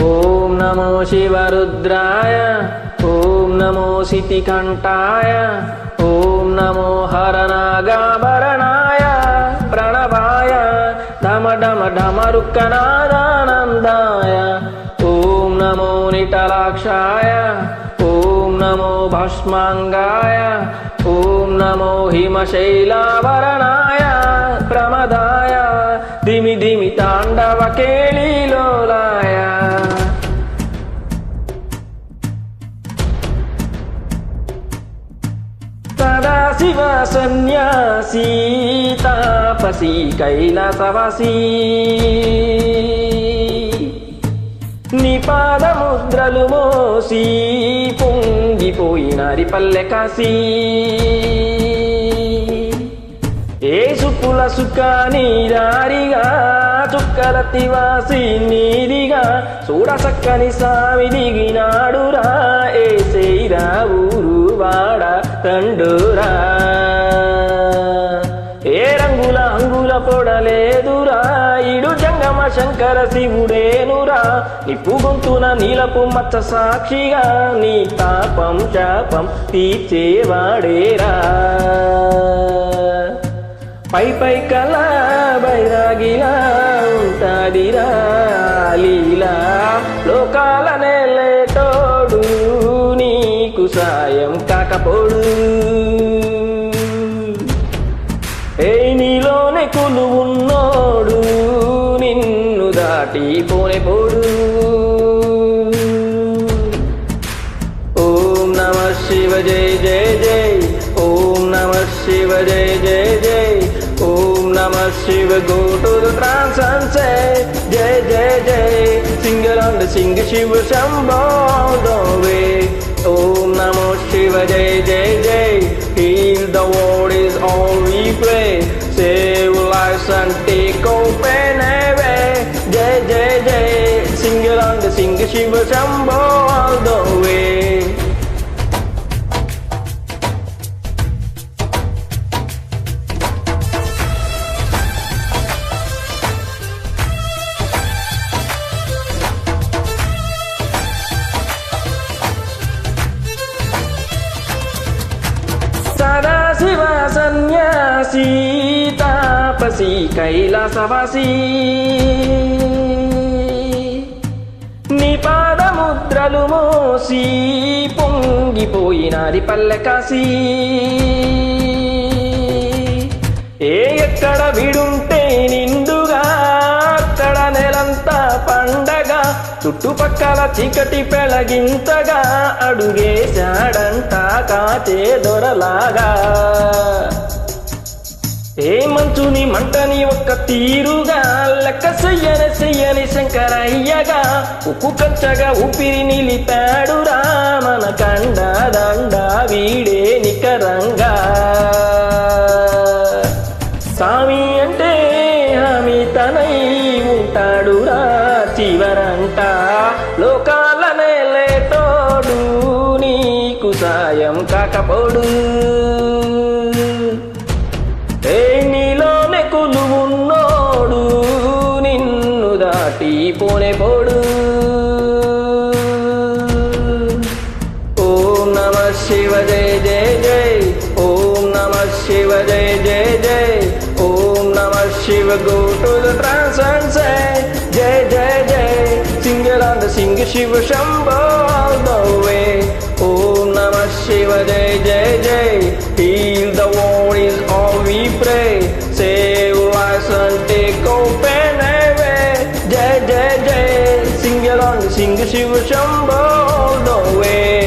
ॐ नमो शिवरुद्राय ॐ नमो शितिकण्ठाय ॐ नमो हरनागाभरणाय प्रणवाय डम डम डमरुक्कनादानन्दाय ॐ नमो निटलाक्षाय ॐ नमो भस्माङ्गाय ॐ नमो हिमशैलाभरणाय प्रमदाय धिमि ताण्डवकेलीलोलाय శివ సన్యాసి తాపసి కైలాసవాసీ. నిపాదముద్రలు మోసి పొంగిపోయినారి పల్లె కాసి ఏ సుప్పుల సుఖ నీరారిగా చుక్కల తివాసి నీరిగా చూడ చక్కని సామి పొడలేదురా ఇడు జంగమ శంకర శివుడేనురా. నిప్పు గొంతున నీలపు మచ్చ సాక్షిగా నీ తాపం శాపం తీర్చేవాడేరా. పై పై కళ బైరాగిలా ఉంటాదిరా. లీలా లోకాల నెలేటోడు నీకు సాయం కాకపోడు. నీలోనే ఉన్నాడు నిన్ను దాటి పోనే పోడు. ఓం నమ శివ జయ జయ జయ ఓం నమ శివ జయ జయ జయ ఓం నమ Shiva go to the trance జయ జయ జయ single on the sing Shiva Shambho the way ఓం నమో శివ జయ జయ సీతాపసి తాపసి కైలాసవాసీ నిపాదముద్రలు మోసి పొంగిపోయినది పల్లె ఏ ఎక్కడ విడుంటే నిండుగా అక్కడ నెలంతా పండగ చుట్టుపక్కల చీకటి పెళగింతగా అడుగేశాడంట కాచే దొరలాగా ఏ మంచుని మంటని ఒక్క తీరుగా లెక్క చెయ్యని చెయ్యని శంకరయ్యగా ఉక్కు కంచగా ఊపిరి నిలిపాడురా మన కండ దండ వీడే నికరంగా. స్వామి అంటే హామీ తనై ఉంటాడురా చివరంట లోకాల నేలేటోడు నీకు సాయం కాకపోడు. దాటి పోనే పోడు ఓం నమ శివ జయ జయ జయ ఓం నమ శివ జయ జయ జయ ఓం నమ Shiva go to the trance and say జయ జయ జయ single on the sing Shiva Shambho all the way ఓం నమ శివ జయ జయ జయ heal you will jumble the way